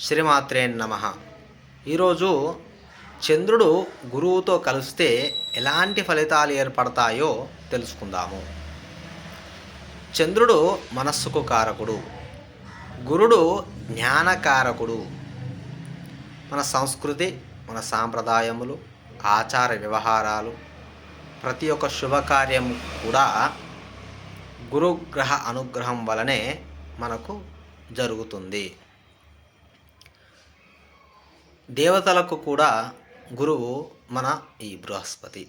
శ్రీమాత్రే నమ. ఈరోజు చంద్రుడు గురువుతో కలిస్తే ఎలాంటి ఫలితాలు ఏర్పడతాయో తెలుసుకుందాము. చంద్రుడు మనస్సుకు కారకుడు. గురుడు జ్ఞానకారకుడు. మన సంస్కృతి మన సాంప్రదాయములు ఆచార వ్యవహారాలు ప్రతి ఒక్క శుభకార్యం కూడా గురుగ్రహ అనుగ్రహం వలనే మనకు జరుగుతుంది. దేవతలకు కూడా గురువు మన ఈ బృహస్పతి.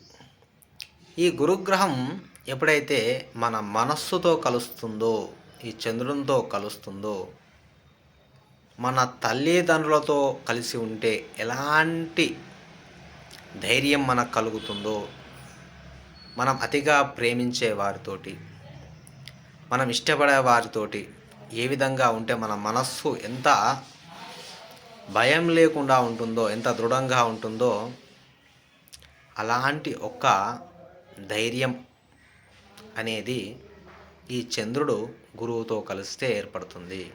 ఈ గురుగ్రహం ఎప్పుడైతే మన మనస్సుతో కలుస్తుందో ఈ చంద్రునితో కలుస్తుందో మన తల్లిదండ్రులతో కలిసి ఉంటే ఎలాంటి ధైర్యం మనకు కలుగుతుందో మనం అతిగా ప్రేమించే వారితోటి మనం ఇష్టపడే వారితోటి ఏ విధంగా ఉంటే మన మనస్సు ఎంత భయం లేకుండా ఉంటుందో ఎంత దృఢంగా ఉంటుందో అలాంటి ఒక్క ధైర్యం అనేది ఈ చంద్రుడు గురువుతో కలిస్తే ఏర్పడుతుంది.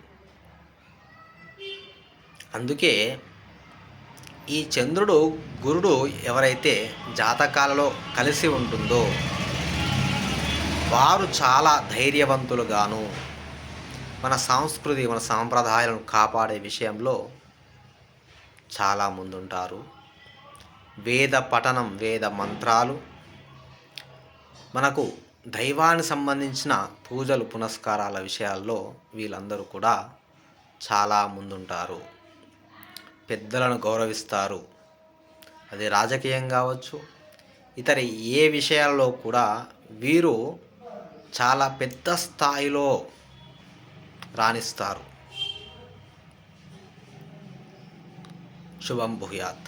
అందుకే ఈ చంద్రుడు గురుడు ఎవరైతే జాతకాలలో కలిసి ఉంటుందో వారు చాలా ధైర్యవంతులుగాను మన సంస్కృతి మన సాంప్రదాయాలను కాపాడే విషయంలో చాలా ముందుంటారు. వేద పఠనం వేద మంత్రాలు. మనకు దైవానికి సంబంధించిన పూజలు పునస్కారాల విషయాల్లో వీళ్ళందరూ కూడా చాలా ముందుంటారు. పెద్దలను గౌరవిస్తారు. అది రాజకీయం కావచ్చు. ఇతర ఏ విషయాల్లో కూడా వీరు చాలా పెద్ద స్థాయిలో రాణిస్తారు. শুভম ভূয়াত